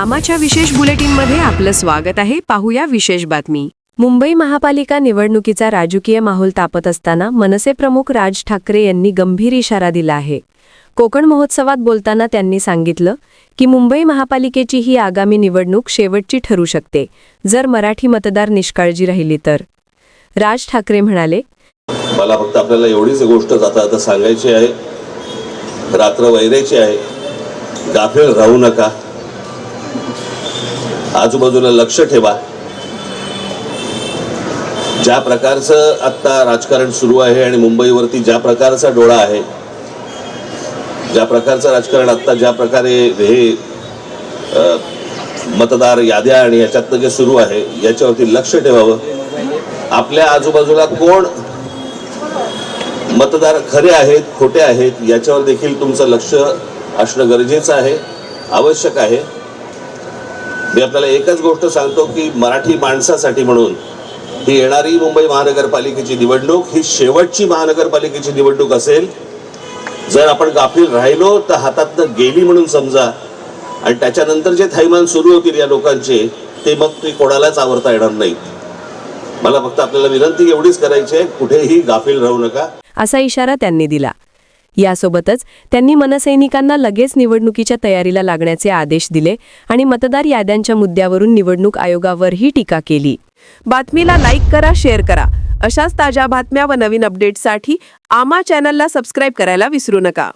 आमाच्या विशेष बुलेटिनमध्ये आपलं स्वागत आहे. पाहूया विशेष बातमी. मुंबई महापालिका निवडणुकीचा राजकीय माहोल तापत असताना मनसे प्रमुख राज ठाकरे यांनी गंभीर इशारा दिला आहे. कोकण महोत्सवात बोलताना त्यांनी सांगितलं की मुंबई महापालिकेची ही आगामी निवडणूक शेवटची ठरू शकते जर मराठी मतदार निष्काळजी राहिली तर. राज ठाकरे म्हणाले मला फक्त आपल्याला एवढीच गोष्ट जाता आता सांगायची आहे. रात्र वैरायची आहे. गाफील राहू नका. आजूबाजूला लक्ष ठेवा. ज्या प्रकारचं आत्ता राजकारण सुरू आहे आणि मुंबईवरती ज्या प्रकारचा डोळा आहे ज्या प्रकारचं राजकारण आत्ता ज्या प्रकारे हे मतदार याद्या आणि याच्यातनं जे सुरू आहे याच्यावरती लक्ष ठेवावं. आपल्या आजूबाजूला कोण मतदार खरे आहेत खोटे आहेत याच्यावर देखील तुमचं लक्ष असणं गरजेचं आहे आवश्यक आहे. मी आपल्याला एकच गोष्ट सांगतो की मराठी माणसासाठी म्हणून ही येणारी मुंबई महानगरपालिकेची निवडणूक ही शेवटची महानगरपालिकेची निवडणूक असेल. जर आपण गाफील राहिलो तर हातातनं गेली म्हणून समजा. आणि त्याच्यानंतर जे थैमान सुरू होतील या लोकांचे ते मग ते कोणालाच आवडता येणार नाही. मला फक्त आपल्याला विनंती एवढीच करायची आहे कुठेही गाफील राहू नका. असा इशारा त्यांनी दिला. यासोबतच त्यांनी मनसैनिकांना लगेच निवडणुकीच्या तयारीला लागण्याचे आदेश दिले आणि मतदार याद्यांच्या मुद्द्यावरून निवडणूक आयोगावरही टीका केली. बातमीला लाईक करा शेअर करा. अशाच ताज्या बातम्या व नवीन अपडेट्ससाठी आमा चॅनलला सबस्क्राईब करायला विसरू नका.